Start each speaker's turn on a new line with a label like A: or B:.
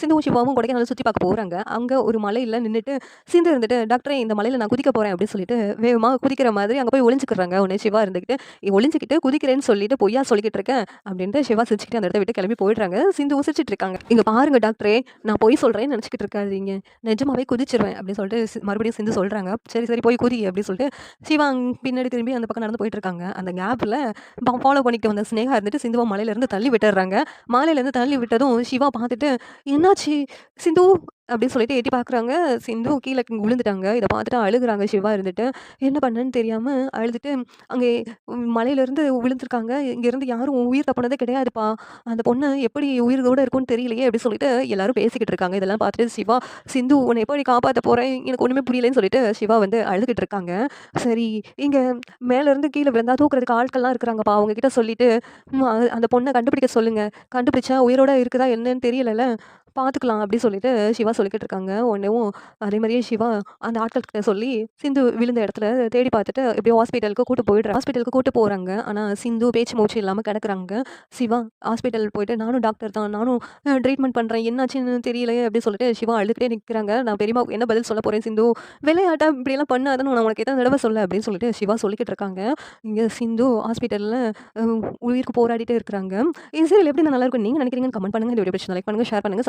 A: சிந்துவும் சிவாவும் கொடைக்கானல் சுற்றி பார்க்க போகிறாங்க அங்கே ஒரு மலையில் நின்றுட்டு சிந்து இருந்துட்டு, "டாக்டரே இந்த மலையில் நான் குதிக்க போகிறேன் அப்படின்னு சொல்லிட்டு வேகமாக குதிக்கிற மாதிரி அங்கே போய் ஒளிஞ்சுக்கிறாங்க. உடனே சிவா இருந்துக்கிட்டு "ஒளிஞ்சுக்கிட்டு குதிக்கிறேன்னு சொல்லிட்டு பொய்யா சொல்லிக்கிட்டு இருக்கேன் அப்படின்ட்டு சிவா சிரிச்சுக்கிட்டு அந்த இடத்த விட்டு கிளம்பி போயிடுறாங்க. சிந்துவும் சிரிச்சுட்டு இருக்காங்க. இங்கே பாருங்க டாக்டரே, நான் பொய் சொல்கிறேன்னு நினச்சிக்கிட்டு இருக்காதீங்க. நிஜமாவே குதிச்சிருவேன்" அப்படின்னு சொல்லிட்டு மறுபடியும் சிந்து சொல்கிறாங்க "சரி, சரி போய் குதி" அப்படின்னு சொல்லிட்டு சிவா அங் பின்னாடி திரும்பி அந்த பக்கம் நடந்து போயிட்டு இருக்காங்க. அந்த கேப்பில் ஃபாலோ பண்ணிட்டு வந்த ஸ்னேகா இருந்துட்டு சிந்துவா மலையிலேருந்து தள்ளி விட்டுறாங்க மலையிலேருந்து தள்ளி விட்டதும் சிவா பார்த்துட்டு, "என்னாச்சு சிந்து?" அப்படின்னு சொல்லிட்டு எட்டி பார்க்குறாங்க. சிந்து கீழே விழுந்துட்டாங்க. இதை பார்த்துட்டு அழுகுறாங்க சிவா இருந்துட்டு. என்ன பண்ணேன்னு தெரியாமல் அழுதுட்டு, "அங்கே மலையிலேருந்து விழுந்துருக்காங்க. இங்கேருந்து யாரும் உயிர் தப்புனதே கிடையாதுப்பா. அந்த பொண்ணு எப்படி உயிரோட இருக்கும்னு தெரியலையே" அப்படின்னு சொல்லிட்டு எல்லாரும் பேசிக்கிட்டு இருக்காங்க. இதெல்லாம் பார்த்துட்டு சிவா, "சிந்து உன்னை எப்படி காப்பாற்ற போகிறேன் எனக்கு ஒன்றுமே புரியலன்னு" சொல்லிட்டு சிவா வந்து அழுதுகிட்டு இருக்காங்க. சரி, இங்கே மேலேருந்து கீழே விழுந்தா தூக்குறதுக்கு ஆட்கள்லாம் இருக்கிறாங்கப்பா. அவங்கக்கிட்ட சொல்லிட்டு, அந்த பொண்ணை கண்டுபிடிக்க சொல்லுங்கள் கண்டுபிடிச்சா உயிரோட இருக்குதா என்னன்னு தெரியலல்ல. பார்த்துக்கலாம் அப்படின்னு சொல்லிட்டு சிவா சொல்லிக்கிட்டு இருக்காங்க. உடனேவும் அதே மாதிரியே சிவா அந்த ஆட்கள்கிட்ட சொல்லி சிந்து விழுந்த இடத்துல தேடி பார்த்துட்டு எப்படியோ ஹாஸ்பிட்டலுக்கு கூட்டு போயிடுற ஹாஸ்பிட்டலுக்கு கூட்டு போகிறாங்க ஆனால் சிந்து பேச்சு மூச்சு இல்லாமல் கிடக்குறாங்க. சிவா ஹாஸ்பிட்டல் போயிட்டு, "நானும் டாக்டர் தான். நானும் ட்ரீட்மெண்ட் பண்ணுறேன் என்னாச்சுன்னு தெரியலையே" அப்படின்னு சொல்லிட்டு சிவா அழுதுகிட்டே நிற்கிறாங்க "நான் பெரியமா என்ன பதில் சொல்ல போகிறேன் சிந்து? விளையாட்டா இப்படியெல்லாம் பண்ணாதன்னு நான் உனக்கு எத்தனை தடவை சொல்ல" அப்படின்னு சொல்லிட்டு சிவா சொல்லிக்கிட்டு இருக்காங்க. இங்கே சிந்து ஹாஸ்பிட்டலில் உயிருக்கு போராடிட்டே இருக்கிறாங்க. இந்த சரி எப்படி இருக்கும் நீங்கள் நினைக்கிறீங்கன்னு கமெண்ட் பண்ணுங்க. இந்த வீடியோ பிடிச்சிருந்தா லைக் பண்ணுங்கள் ஷேர் பண்ணுங்கள்